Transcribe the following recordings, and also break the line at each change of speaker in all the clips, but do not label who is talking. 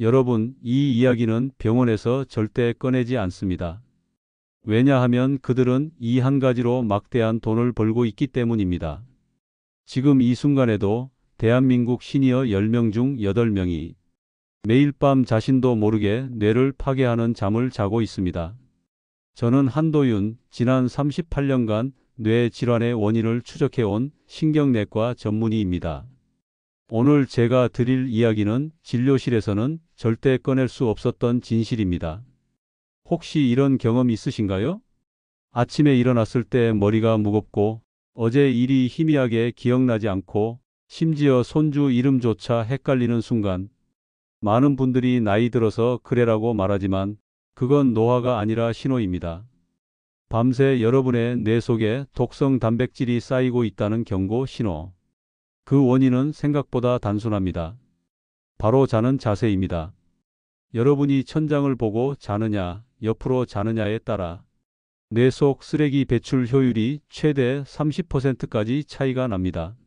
여러분, 이 이야기는 병원에서 절대 꺼내지 않습니다. 왜냐하면 그들은 이 한 가지로 막대한 돈을 벌고 있기 때문입니다. 지금 이 순간에도 대한민국 시니어 10명 중 8명이 매일 밤 자신도 모르게 뇌를 파괴하는 잠을 자고 있습니다. 저는 한도윤, 지난 38년간 뇌 질환의 원인을 추적해온 신경내과 전문의입니다. 오늘 제가 드릴 이야기는 진료실에서는 절대 꺼낼 수 없었던 진실입니다. 혹시 이런 경험 있으신가요? 아침에 일어났을 때 머리가 무겁고 어제 일이 희미하게 기억나지 않고 심지어 손주 이름조차 헷갈리는 순간 많은 분들이 나이 들어서 그래라고 말하지만 그건 노화가 아니라 신호입니다. 밤새 여러분의 뇌 속에 독성 단백질이 쌓이고 있다는 경고 신호. 그 원인은 생각보다 단순합니다. 바로 자는 자세입니다. 여러분이 천장을 보고 자느냐, 옆으로 자느냐에 따라 뇌 속 쓰레기 배출 효율이 최대 30%까지 차이가 납니다.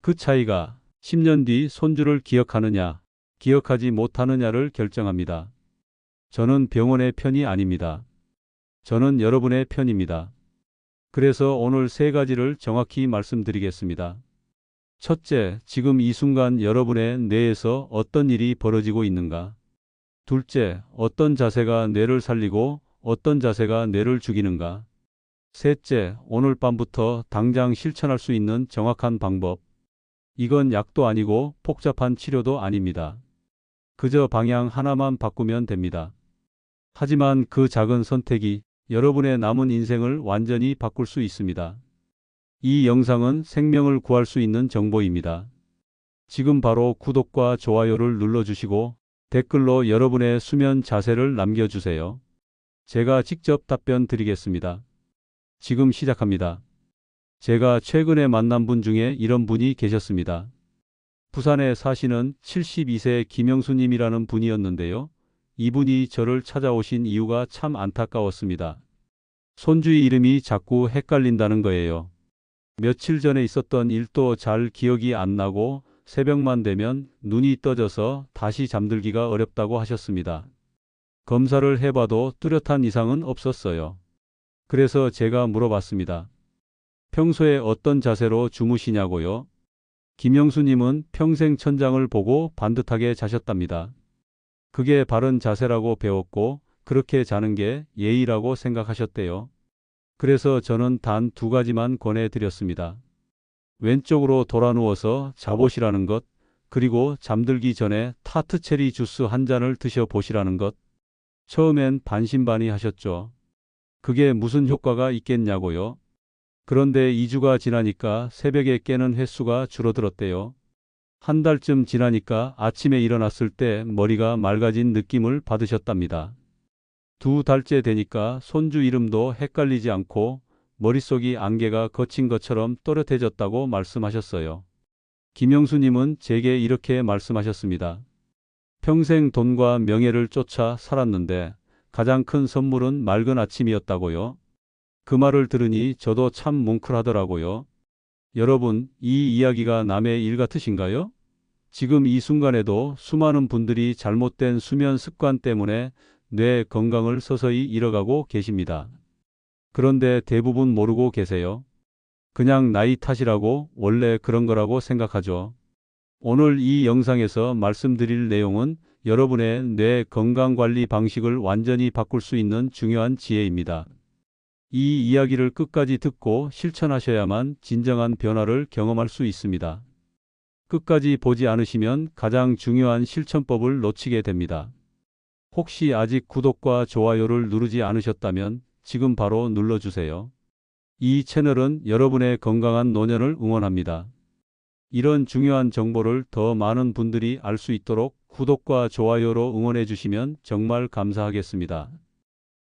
그 차이가 10년 뒤 손주를 기억하느냐, 기억하지 못하느냐를 결정합니다. 저는 병원의 편이 아닙니다. 저는 여러분의 편입니다. 그래서 오늘 세 가지를 정확히 말씀드리겠습니다. 첫째, 지금 이 순간 여러분의 뇌에서 어떤 일이 벌어지고 있는가? 둘째, 어떤 자세가 뇌를 살리고 어떤 자세가 뇌를 죽이는가? 셋째, 오늘 밤부터 당장 실천할 수 있는 정확한 방법. 이건 약도 아니고 복잡한 치료도 아닙니다. 그저 방향 하나만 바꾸면 됩니다. 하지만 그 작은 선택이 여러분의 남은 인생을 완전히 바꿀 수 있습니다. 이 영상은 생명을 구할 수 있는 정보입니다. 지금 바로 구독과 좋아요를 눌러주시고 댓글로 여러분의 수면 자세를 남겨주세요. 제가 직접 답변 드리겠습니다. 지금 시작합니다. 제가 최근에 만난 분 중에 이런 분이 계셨습니다. 부산에 사시는 72세 김영수님이라는 분이었는데요. 이분이 저를 찾아오신 이유가 참 안타까웠습니다. 손주의 이름이 자꾸 헷갈린다는 거예요. 며칠 전에 있었던 일도 잘 기억이 안 나고 새벽만 되면 눈이 떠져서 다시 잠들기가 어렵다고 하셨습니다. 검사를 해봐도 뚜렷한 이상은 없었어요. 그래서 제가 물어봤습니다. 평소에 어떤 자세로 주무시냐고요? 김영수님은 평생 천장을 보고 반듯하게 자셨답니다. 그게 바른 자세라고 배웠고 그렇게 자는 게 예의라고 생각하셨대요. 그래서 저는 단 두 가지만 권해드렸습니다. 왼쪽으로 돌아 누워서 자보시라는 것, 그리고 잠들기 전에 타트 체리 주스 한 잔을 드셔보시라는 것. 처음엔 반신반의 하셨죠. 그게 무슨 효과가 있겠냐고요. 그런데 2주가 지나니까 새벽에 깨는 횟수가 줄어들었대요. 한 달쯤 지나니까 아침에 일어났을 때 머리가 맑아진 느낌을 받으셨답니다. 두 달째 되니까 손주 이름도 헷갈리지 않고 머릿속이 안개가 거친 것처럼 또렷해졌다고 말씀하셨어요. 김영수님은 제게 이렇게 말씀하셨습니다. 평생 돈과 명예를 쫓아 살았는데 가장 큰 선물은 맑은 아침이었다고요. 그 말을 들으니 저도 참 뭉클하더라고요. 여러분, 이 이야기가 남의 일 같으신가요? 지금 이 순간에도 수많은 분들이 잘못된 수면 습관 때문에 뇌 건강을 서서히 잃어가고 계십니다. 그런데 대부분 모르고 계세요. 그냥 나이 탓이라고 원래 그런 거라고 생각하죠. 오늘 이 영상에서 말씀드릴 내용은 여러분의 뇌 건강 관리 방식을 완전히 바꿀 수 있는 중요한 지혜입니다. 이 이야기를 끝까지 듣고 실천하셔야만 진정한 변화를 경험할 수 있습니다. 끝까지 보지 않으시면 가장 중요한 실천법을 놓치게 됩니다. 혹시 아직 구독과 좋아요를 누르지 않으셨다면 지금 바로 눌러주세요. 이 채널은 여러분의 건강한 노년을 응원합니다. 이런 중요한 정보를 더 많은 분들이 알 수 있도록 구독과 좋아요로 응원해 주시면 정말 감사하겠습니다.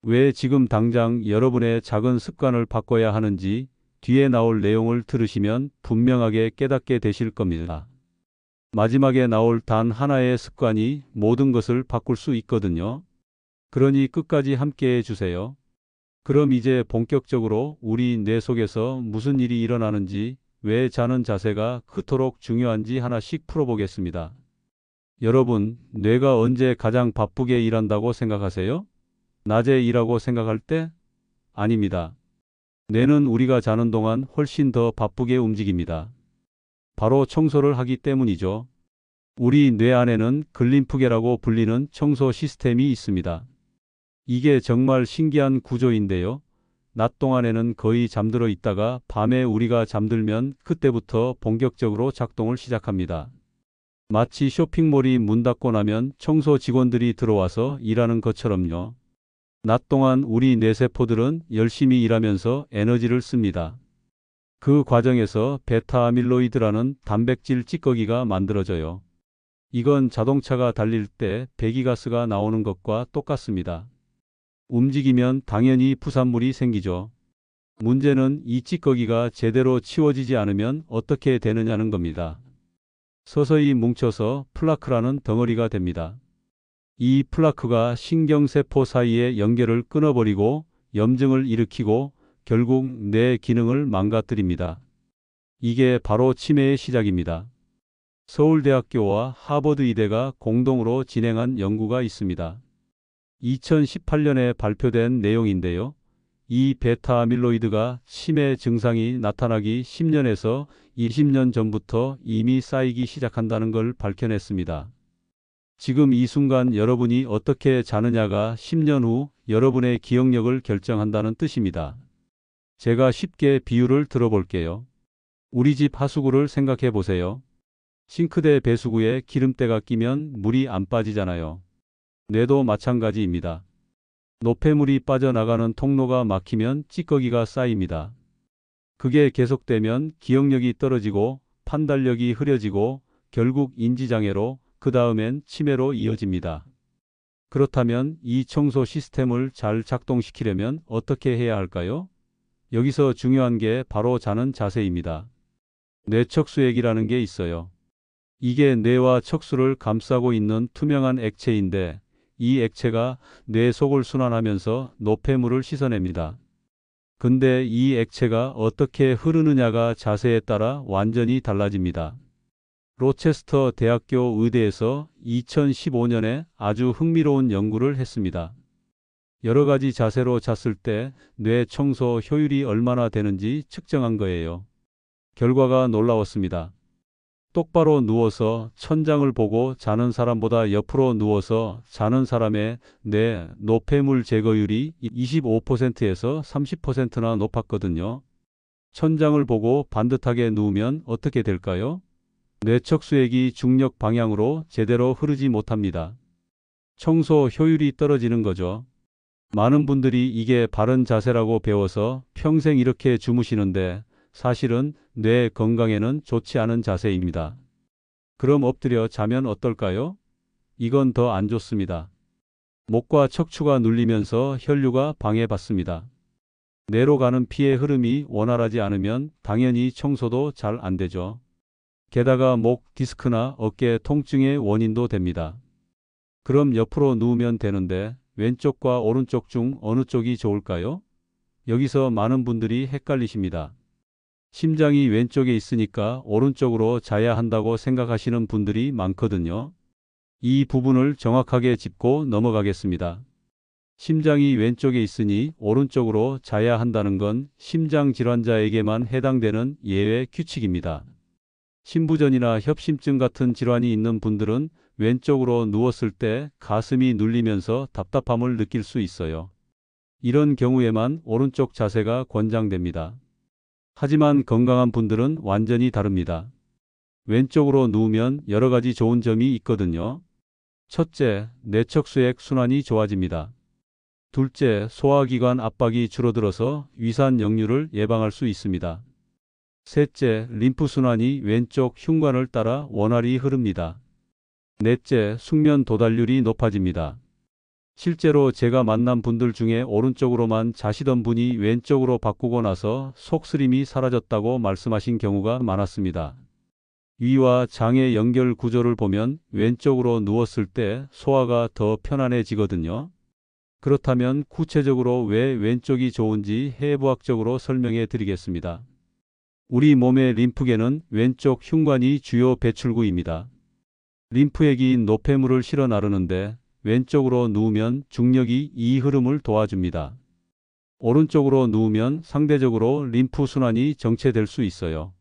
왜 지금 당장 여러분의 작은 습관을 바꿔야 하는지 뒤에 나올 내용을 들으시면 분명하게 깨닫게 되실 겁니다. 마지막에 나올 단 하나의 습관이 모든 것을 바꿀 수 있거든요. 그러니 끝까지 함께 해주세요. 그럼 이제 본격적으로 우리 뇌 속에서 무슨 일이 일어나는지, 왜 자는 자세가 그토록 중요한지 하나씩 풀어보겠습니다. 여러분, 뇌가 언제 가장 바쁘게 일한다고 생각하세요? 낮에 일하고 생각할 때? 아닙니다. 뇌는 우리가 자는 동안 훨씬 더 바쁘게 움직입니다. 바로 청소를 하기 때문이죠. 우리 뇌 안에는 글림프계라고 불리는 청소 시스템이 있습니다. 이게 정말 신기한 구조인데요. 낮 동안에는 거의 잠들어 있다가 밤에 우리가 잠들면 그때부터 본격적으로 작동을 시작합니다. 마치 쇼핑몰이 문 닫고 나면 청소 직원들이 들어와서 일하는 것처럼요. 낮 동안 우리 뇌세포들은 열심히 일하면서 에너지를 씁니다. 그 과정에서 베타 아밀로이드라는 단백질 찌꺼기가 만들어져요. 이건 자동차가 달릴 때 배기가스가 나오는 것과 똑같습니다. 움직이면 당연히 부산물이 생기죠. 문제는 이 찌꺼기가 제대로 치워지지 않으면 어떻게 되느냐는 겁니다. 서서히 뭉쳐서 플라크라는 덩어리가 됩니다. 이 플라크가 신경세포 사이의 연결을 끊어버리고 염증을 일으키고 결국 뇌 기능을 망가뜨립니다. 이게 바로 치매의 시작입니다. 서울대학교와 하버드 의대가 공동으로 진행한 연구가 있습니다. 2018년에 발표된 내용인데요. 이 베타 아밀로이드가 치매 증상이 나타나기 10년에서 20년 전부터 이미 쌓이기 시작한다는 걸 밝혀냈습니다. 지금 이 순간 여러분이 어떻게 자느냐가 10년 후 여러분의 기억력을 결정한다는 뜻입니다. 제가 쉽게 비유를 들어볼게요. 우리 집 하수구를 생각해 보세요. 싱크대 배수구에 기름때가 끼면 물이 안 빠지잖아요. 뇌도 마찬가지입니다. 노폐물이 빠져나가는 통로가 막히면 찌꺼기가 쌓입니다. 그게 계속되면 기억력이 떨어지고 판단력이 흐려지고 결국 인지장애로 그 다음엔 치매로 이어집니다. 그렇다면 이 청소 시스템을 잘 작동시키려면 어떻게 해야 할까요? 여기서 중요한 게 바로 자는 자세입니다. 뇌척수액이라는 게 있어요. 이게 뇌와 척수를 감싸고 있는 투명한 액체인데 이 액체가 뇌 속을 순환하면서 노폐물을 씻어냅니다. 근데 이 액체가 어떻게 흐르느냐가 자세에 따라 완전히 달라집니다. 로체스터 대학교 의대에서 2015년에 아주 흥미로운 연구를 했습니다. 여러 가지 자세로 잤을 때 뇌 청소 효율이 얼마나 되는지 측정한 거예요. 결과가 놀라웠습니다. 똑바로 누워서 천장을 보고 자는 사람보다 옆으로 누워서 자는 사람의 뇌 노폐물 제거율이 25%에서 30%나 높았거든요. 천장을 보고 반듯하게 누우면 어떻게 될까요? 뇌척수액이 중력 방향으로 제대로 흐르지 못합니다. 청소 효율이 떨어지는 거죠. 많은 분들이 이게 바른 자세라고 배워서 평생 이렇게 주무시는데 사실은 뇌 건강에는 좋지 않은 자세입니다. 그럼 엎드려 자면 어떨까요? 이건 더 안 좋습니다. 목과 척추가 눌리면서 혈류가 방해받습니다. 뇌로 가는 피의 흐름이 원활하지 않으면 당연히 청소도 잘 안 되죠. 게다가 목 디스크나 어깨 통증의 원인도 됩니다. 그럼 옆으로 누우면 되는데 왼쪽과 오른쪽 중 어느 쪽이 좋을까요? 여기서 많은 분들이 헷갈리십니다. 심장이 왼쪽에 있으니까 오른쪽으로 자야 한다고 생각하시는 분들이 많거든요. 이 부분을 정확하게 짚고 넘어가겠습니다. 심장이 왼쪽에 있으니 오른쪽으로 자야 한다는 건 심장 질환자에게만 해당되는 예외 규칙입니다. 심부전이나 협심증 같은 질환이 있는 분들은 왼쪽으로 누웠을 때 가슴이 눌리면서 답답함을 느낄 수 있어요. 이런 경우에만 오른쪽 자세가 권장됩니다. 하지만 건강한 분들은 완전히 다릅니다. 왼쪽으로 누우면 여러 가지 좋은 점이 있거든요. 첫째, 뇌척수액 순환이 좋아집니다. 둘째, 소화기관 압박이 줄어들어서 위산 역류를 예방할 수 있습니다. 셋째, 림프 순환이 왼쪽 흉관을 따라 원활히 흐릅니다. 넷째, 숙면 도달률이 높아집니다. 실제로 제가 만난 분들 중에 오른쪽으로만 자시던 분이 왼쪽으로 바꾸고 나서 속쓰림이 사라졌다고 말씀하신 경우가 많았습니다. 위와 장의 연결 구조를 보면 왼쪽으로 누웠을 때 소화가 더 편안해지거든요. 그렇다면 구체적으로 왜 왼쪽이 좋은지 해부학적으로 설명해 드리겠습니다. 우리 몸의 림프계는 왼쪽 흉관이 주요 배출구입니다. 림프에 긴 노폐물을 실어 나르는데 왼쪽으로 누우면 중력이 이 흐름을 도와줍니다. 오른쪽으로 누우면 상대적으로 림프 순환이 정체될 수 있어요.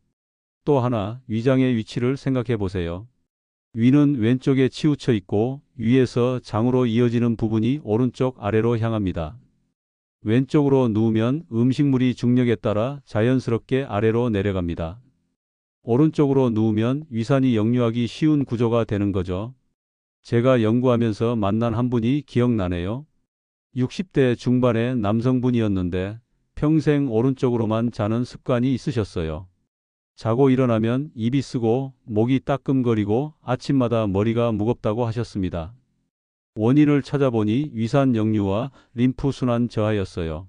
또 하나 위장의 위치를 생각해 보세요. 위는 왼쪽에 치우쳐 있고 위에서 장으로 이어지는 부분이 오른쪽 아래로 향합니다. 왼쪽으로 누우면 음식물이 중력에 따라 자연스럽게 아래로 내려갑니다. 오른쪽으로 누우면 위산이 역류하기 쉬운 구조가 되는 거죠. 제가 연구하면서 만난 한 분이 기억나네요. 60대 중반의 남성분이었는데 평생 오른쪽으로만 자는 습관이 있으셨어요. 자고 일어나면 입이 쓰고 목이 따끔거리고 아침마다 머리가 무겁다고 하셨습니다. 원인을 찾아보니 위산 역류와 림프 순환 저하였어요.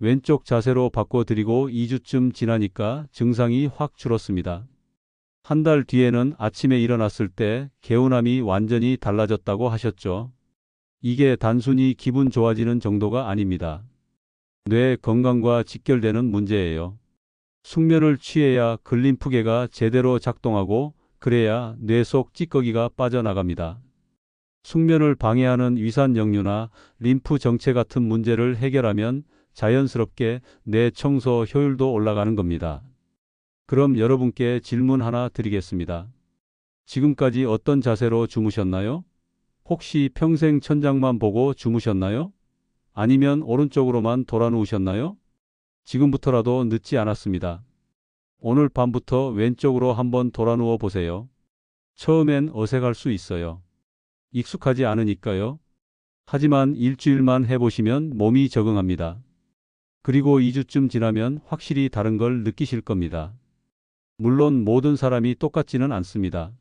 왼쪽 자세로 바꿔드리고 2주쯤 지나니까 증상이 확 줄었습니다. 한 달 뒤에는 아침에 일어났을 때 개운함이 완전히 달라졌다고 하셨죠. 이게 단순히 기분 좋아지는 정도가 아닙니다. 뇌 건강과 직결되는 문제예요. 숙면을 취해야 근림프계가 제대로 작동하고 그래야 뇌 속 찌꺼기가 빠져나갑니다. 숙면을 방해하는 위산 역류나 림프 정체 같은 문제를 해결하면 자연스럽게 뇌 청소 효율도 올라가는 겁니다. 그럼 여러분께 질문 하나 드리겠습니다. 지금까지 어떤 자세로 주무셨나요? 혹시 평생 천장만 보고 주무셨나요? 아니면 오른쪽으로만 돌아 누우셨나요? 지금부터라도 늦지 않았습니다. 오늘 밤부터 왼쪽으로 한번 돌아 누워 보세요. 처음엔 어색할 수 있어요. 익숙하지 않으니까요. 하지만 일주일만 해보시면 몸이 적응합니다. 그리고 2주쯤 지나면 확실히 다른 걸 느끼실 겁니다. 물론 모든 사람이 똑같지는 않습니다.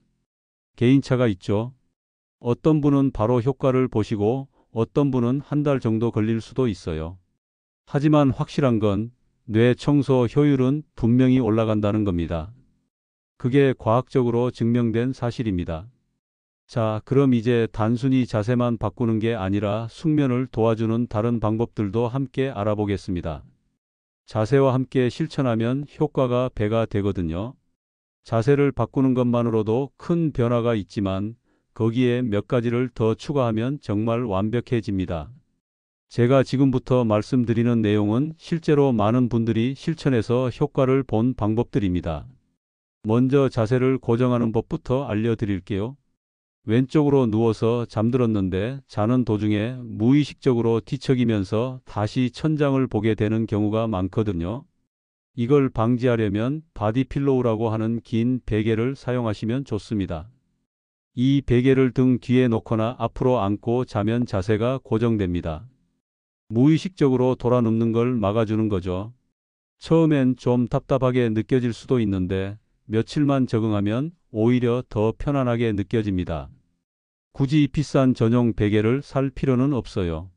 개인차가 있죠. 어떤 분은 바로 효과를 보시고 어떤 분은 한 달 정도 걸릴 수도 있어요. 하지만 확실한 건 뇌 청소 효율은 분명히 올라간다는 겁니다. 그게 과학적으로 증명된 사실입니다. 자, 그럼 이제 단순히 자세만 바꾸는 게 아니라 숙면을 도와주는 다른 방법들도 함께 알아보겠습니다. 자세와 함께 실천하면 효과가 배가 되거든요. 자세를 바꾸는 것만으로도 큰 변화가 있지만 거기에 몇 가지를 더 추가하면 정말 완벽해집니다. 제가 지금부터 말씀드리는 내용은 실제로 많은 분들이 실천해서 효과를 본 방법들입니다. 먼저 자세를 고정하는 법부터 알려드릴게요. 왼쪽으로 누워서 잠들었는데 자는 도중에 무의식적으로 뒤척이면서 다시 천장을 보게 되는 경우가 많거든요. 이걸 방지하려면 바디필로우라고 하는 긴 베개를 사용하시면 좋습니다. 이 베개를 등 뒤에 놓거나 앞으로 안고 자면 자세가 고정됩니다. 무의식적으로 돌아 눕는 걸 막아주는 거죠. 처음엔 좀 답답하게 느껴질 수도 있는데 며칠만 적응하면 오히려 더 편안하게 느껴집니다. 굳이 비싼 전용 베개를 살 필요는 없어요.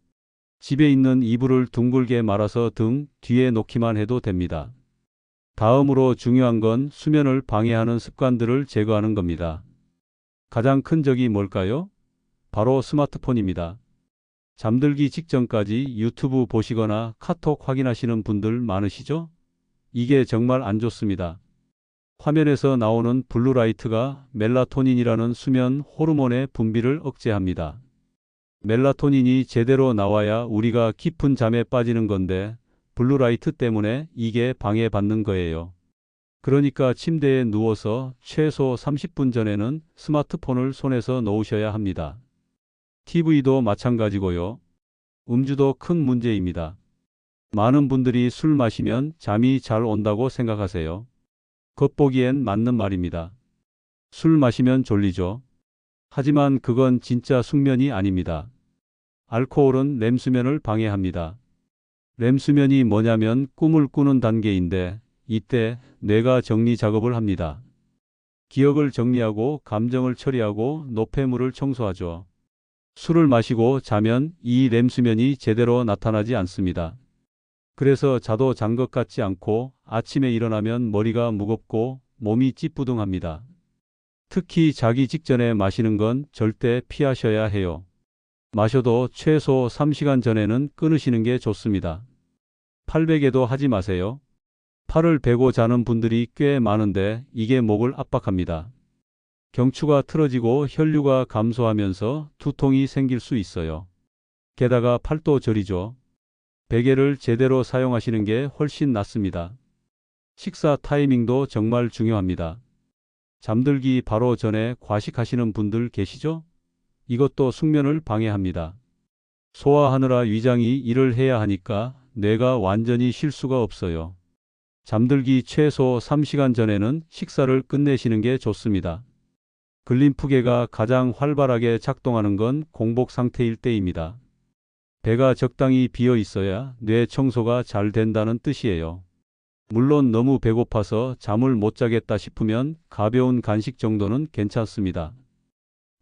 집에 있는 이불을 둥글게 말아서 등 뒤에 놓기만 해도 됩니다. 다음으로 중요한 건 수면을 방해하는 습관들을 제거하는 겁니다. 가장 큰 적이 뭘까요? 바로 스마트폰입니다. 잠들기 직전까지 유튜브 보시거나 카톡 확인하시는 분들 많으시죠? 이게 정말 안 좋습니다. 화면에서 나오는 블루라이트가 멜라토닌이라는 수면 호르몬의 분비를 억제합니다. 멜라토닌이 제대로 나와야 우리가 깊은 잠에 빠지는 건데 블루라이트 때문에 이게 방해받는 거예요. 그러니까 침대에 누워서 최소 30분 전에는 스마트폰을 손에서 놓으셔야 합니다. TV도 마찬가지고요. 음주도 큰 문제입니다. 많은 분들이 술 마시면 잠이 잘 온다고 생각하세요. 겉보기엔 맞는 말입니다. 술 마시면 졸리죠. 하지만 그건 진짜 숙면이 아닙니다. 알코올은 렘 수면을 방해합니다. 렘 수면이 뭐냐면 꿈을 꾸는 단계인데 이때 뇌가 정리 작업을 합니다. 기억을 정리하고 감정을 처리하고 노폐물을 청소하죠. 술을 마시고 자면 이 렘 수면이 제대로 나타나지 않습니다. 그래서 자도 잔 것 같지 않고 아침에 일어나면 머리가 무겁고 몸이 찌뿌둥합니다. 특히 자기 직전에 마시는 건 절대 피하셔야 해요. 마셔도 최소 3시간 전에는 끊으시는 게 좋습니다. 팔베개도 하지 마세요. 팔을 베고 자는 분들이 꽤 많은데 이게 목을 압박합니다. 경추가 틀어지고 혈류가 감소하면서 두통이 생길 수 있어요. 게다가 팔도 저리죠. 베개를 제대로 사용하시는 게 훨씬 낫습니다. 식사 타이밍도 정말 중요합니다. 잠들기 바로 전에 과식하시는 분들 계시죠? 이것도 숙면을 방해합니다. 소화하느라 위장이 일을 해야 하니까 뇌가 완전히 쉴 수가 없어요. 잠들기 최소 3시간 전에는 식사를 끝내시는 게 좋습니다. 근림프계가 가장 활발하게 작동하는 건 공복 상태일 때입니다. 배가 적당히 비어 있어야 뇌 청소가 잘 된다는 뜻이에요. 물론 너무 배고파서 잠을 못 자겠다 싶으면 가벼운 간식 정도는 괜찮습니다.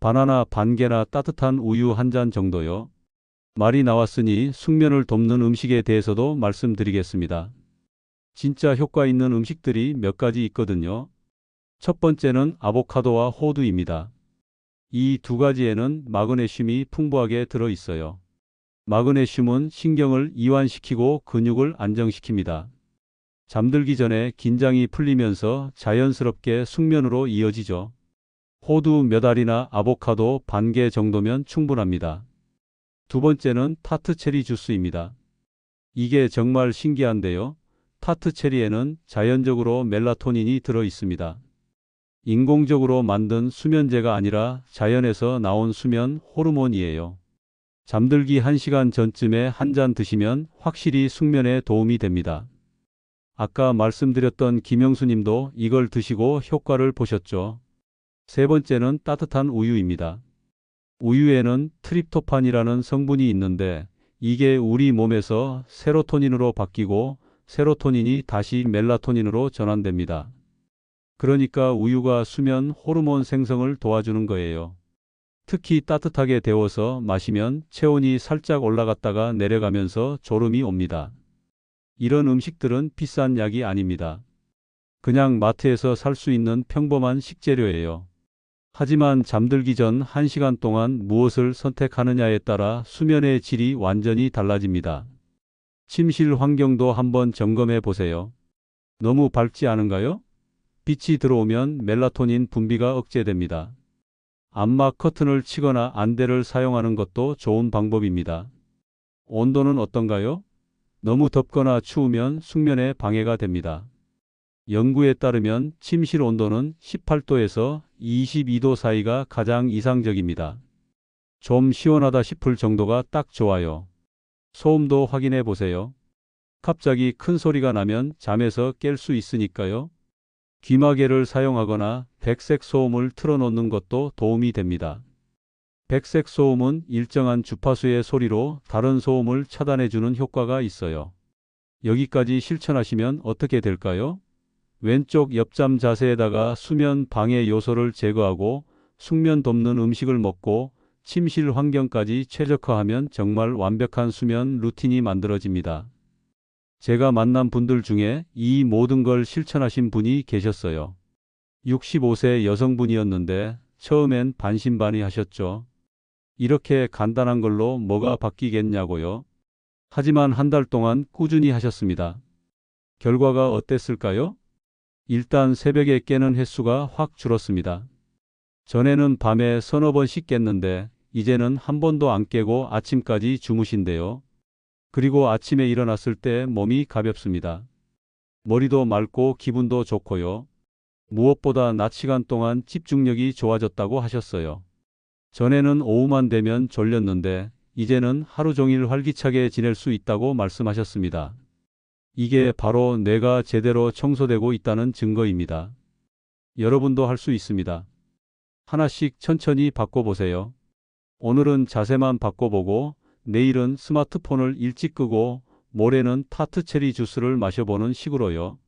바나나 반 개나 따뜻한 우유 한 잔 정도요. 말이 나왔으니 숙면을 돕는 음식에 대해서도 말씀드리겠습니다. 진짜 효과 있는 음식들이 몇 가지 있거든요. 첫 번째는 아보카도와 호두입니다. 이 두 가지에는 마그네슘이 풍부하게 들어 있어요. 마그네슘은 신경을 이완시키고 근육을 안정시킵니다. 잠들기 전에 긴장이 풀리면서 자연스럽게 숙면으로 이어지죠. 호두 몇 알이나 아보카도 반 개 정도면 충분합니다. 두 번째는 타트 체리 주스입니다. 이게 정말 신기한데요. 타트 체리에는 자연적으로 멜라토닌이 들어 있습니다. 인공적으로 만든 수면제가 아니라 자연에서 나온 수면 호르몬이에요. 잠들기 1시간 전쯤에 한 잔 드시면 확실히 숙면에 도움이 됩니다. 아까 말씀드렸던 김영수 님도 이걸 드시고 효과를 보셨죠. 세 번째는 따뜻한 우유입니다. 우유에는 트립토판이라는 성분이 있는데 이게 우리 몸에서 세로토닌으로 바뀌고 세로토닌이 다시 멜라토닌으로 전환됩니다. 그러니까 우유가 수면 호르몬 생성을 도와주는 거예요. 특히 따뜻하게 데워서 마시면 체온이 살짝 올라갔다가 내려가면서 졸음이 옵니다. 이런 음식들은 비싼 약이 아닙니다. 그냥 마트에서 살 수 있는 평범한 식재료예요. 하지만 잠들기 전 1시간 동안 무엇을 선택하느냐에 따라 수면의 질이 완전히 달라집니다. 침실 환경도 한번 점검해 보세요. 너무 밝지 않은가요? 빛이 들어오면 멜라토닌 분비가 억제됩니다. 암막 커튼을 치거나 안대를 사용하는 것도 좋은 방법입니다. 온도는 어떤가요? 너무 덥거나 추우면 숙면에 방해가 됩니다. 연구에 따르면 침실 온도는 18도에서 22도 사이가 가장 이상적입니다. 좀 시원하다 싶을 정도가 딱 좋아요. 소음도 확인해 보세요. 갑자기 큰 소리가 나면 잠에서 깰 수 있으니까요. 귀마개를 사용하거나 백색 소음을 틀어놓는 것도 도움이 됩니다. 백색 소음은 일정한 주파수의 소리로 다른 소음을 차단해주는 효과가 있어요. 여기까지 실천하시면 어떻게 될까요? 왼쪽 옆잠 자세에다가 수면 방해 요소를 제거하고 숙면 돕는 음식을 먹고 침실 환경까지 최적화하면 정말 완벽한 수면 루틴이 만들어집니다. 제가 만난 분들 중에 이 모든 걸 실천하신 분이 계셨어요. 65세 여성분이었는데 처음엔 반신반의 하셨죠. 이렇게 간단한 걸로 뭐가 바뀌겠냐고요. 하지만 한 달 동안 꾸준히 하셨습니다. 결과가 어땠을까요? 일단 새벽에 깨는 횟수가 확 줄었습니다. 전에는 밤에 서너 번씩 깼는데 이제는 한 번도 안 깨고 아침까지 주무신대요. 그리고 아침에 일어났을 때 몸이 가볍습니다. 머리도 맑고 기분도 좋고요. 무엇보다 낮 시간 동안 집중력이 좋아졌다고 하셨어요. 전에는 오후만 되면 졸렸는데 이제는 하루 종일 활기차게 지낼 수 있다고 말씀하셨습니다. 이게 바로 뇌가 제대로 청소되고 있다는 증거입니다. 여러분도 할 수 있습니다. 하나씩 천천히 바꿔보세요. 오늘은 자세만 바꿔보고 내일은 스마트폰을 일찍 끄고 모레는 타트 체리 주스를 마셔보는 식으로요.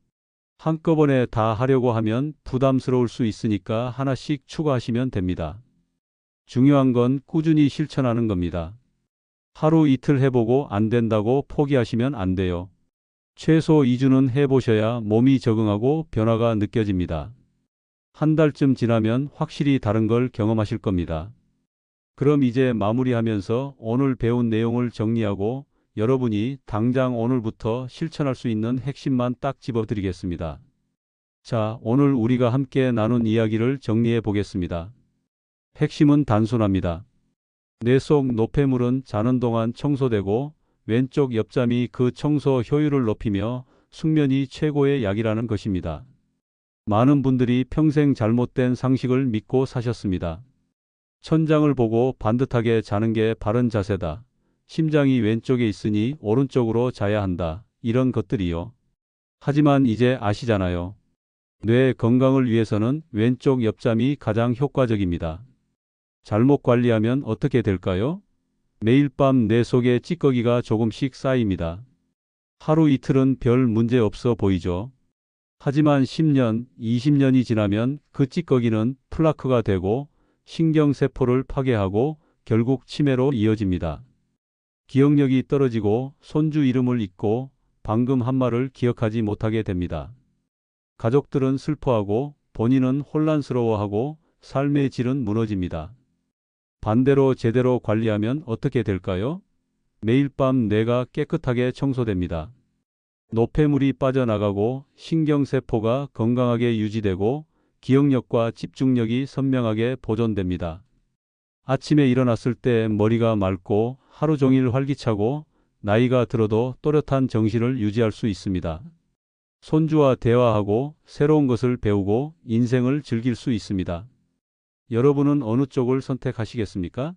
한꺼번에 다 하려고 하면 부담스러울 수 있으니까 하나씩 추가하시면 됩니다. 중요한 건 꾸준히 실천하는 겁니다. 하루 이틀 해보고 안 된다고 포기하시면 안 돼요. 최소 2주는 해보셔야 몸이 적응하고 변화가 느껴집니다. 한 달쯤 지나면 확실히 다른 걸 경험하실 겁니다. 그럼 이제 마무리하면서 오늘 배운 내용을 정리하고 여러분이 당장 오늘부터 실천할 수 있는 핵심만 딱 집어드리겠습니다. 자, 오늘 우리가 함께 나눈 이야기를 정리해 보겠습니다. 핵심은 단순합니다. 뇌 속 노폐물은 자는 동안 청소되고 왼쪽 옆잠이 그 청소 효율을 높이며 숙면이 최고의 약이라는 것입니다. 많은 분들이 평생 잘못된 상식을 믿고 사셨습니다. 천장을 보고 반듯하게 자는 게 바른 자세다. 심장이 왼쪽에 있으니 오른쪽으로 자야 한다. 이런 것들이요. 하지만 이제 아시잖아요. 뇌 건강을 위해서는 왼쪽 옆잠이 가장 효과적입니다. 잘못 관리하면 어떻게 될까요? 매일 밤 뇌 속에 찌꺼기가 조금씩 쌓입니다. 하루 이틀은 별 문제 없어 보이죠. 하지만 10년, 20년이 지나면 그 찌꺼기는 플라크가 되고 신경세포를 파괴하고 결국 치매로 이어집니다. 기억력이 떨어지고 손주 이름을 잊고 방금 한 말을 기억하지 못하게 됩니다. 가족들은 슬퍼하고 본인은 혼란스러워하고 삶의 질은 무너집니다. 반대로 제대로 관리하면 어떻게 될까요? 매일 밤 뇌가 깨끗하게 청소됩니다. 노폐물이 빠져나가고 신경세포가 건강하게 유지되고 기억력과 집중력이 선명하게 보존됩니다. 아침에 일어났을 때 머리가 맑고 하루 종일 활기차고 나이가 들어도 또렷한 정신을 유지할 수 있습니다. 손주와 대화하고 새로운 것을 배우고 인생을 즐길 수 있습니다. 여러분은 어느 쪽을 선택하시겠습니까?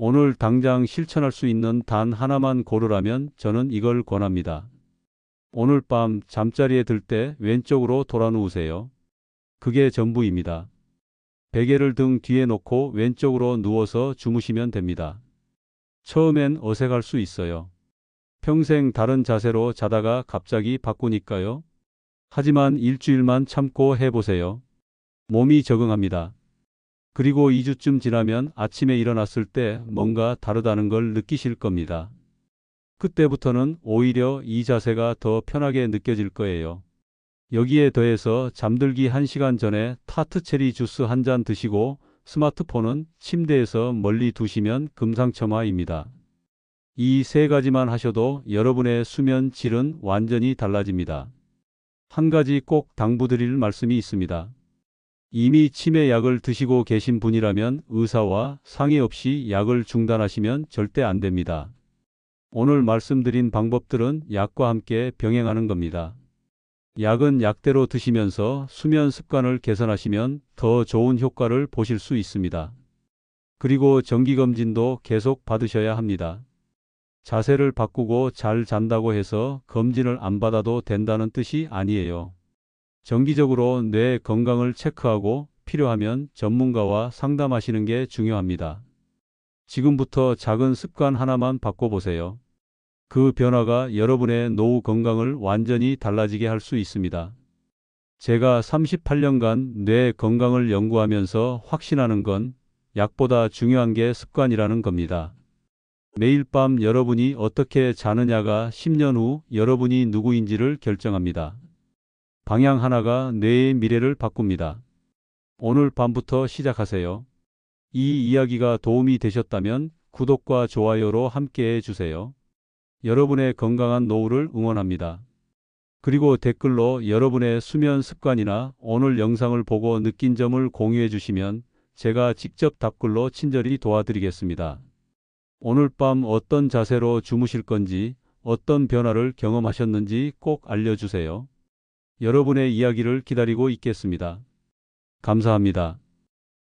오늘 당장 실천할 수 있는 단 하나만 고르라면 저는 이걸 권합니다. 오늘 밤 잠자리에 들 때 왼쪽으로 돌아 누우세요. 그게 전부입니다. 베개를 등 뒤에 놓고 왼쪽으로 누워서 주무시면 됩니다. 처음엔 어색할 수 있어요. 평생 다른 자세로 자다가 갑자기 바꾸니까요. 하지만 일주일만 참고 해보세요. 몸이 적응합니다. 그리고 2주쯤 지나면 아침에 일어났을 때 뭔가 다르다는 걸 느끼실 겁니다. 그때부터는 오히려 이 자세가 더 편하게 느껴질 거예요. 여기에 더해서 잠들기 1시간 전에 타트 체리 주스 한 잔 드시고 스마트폰은 침대에서 멀리 두시면 금상첨화입니다. 이 세 가지만 하셔도 여러분의 수면 질은 완전히 달라집니다. 한 가지 꼭 당부드릴 말씀이 있습니다. 이미 치매 약을 드시고 계신 분이라면 의사와 상의 없이 약을 중단하시면 절대 안 됩니다. 오늘 말씀드린 방법들은 약과 함께 병행하는 겁니다. 약은 약대로 드시면서 수면 습관을 개선하시면 더 좋은 효과를 보실 수 있습니다. 그리고 정기검진도 계속 받으셔야 합니다. 자세를 바꾸고 잘 잔다고 해서 검진을 안 받아도 된다는 뜻이 아니에요. 정기적으로 뇌 건강을 체크하고 필요하면 전문가와 상담하시는 게 중요합니다. 지금부터 작은 습관 하나만 바꿔보세요. 그 변화가 여러분의 노후 건강을 완전히 달라지게 할 수 있습니다. 제가 38년간 뇌 건강을 연구하면서 확신하는 건 약보다 중요한 게 습관이라는 겁니다. 매일 밤 여러분이 어떻게 자느냐가 10년 후 여러분이 누구인지를 결정합니다. 방향 하나가 뇌의 미래를 바꿉니다. 오늘 밤부터 시작하세요. 이 이야기가 도움이 되셨다면 구독과 좋아요로 함께 해주세요. 여러분의 건강한 노후를 응원합니다. 그리고 댓글로 여러분의 수면 습관이나 오늘 영상을 보고 느낀 점을 공유해 주시면 제가 직접 답글로 친절히 도와드리겠습니다. 오늘 밤 어떤 자세로 주무실 건지 어떤 변화를 경험하셨는지 꼭 알려주세요. 여러분의 이야기를 기다리고 있겠습니다. 감사합니다.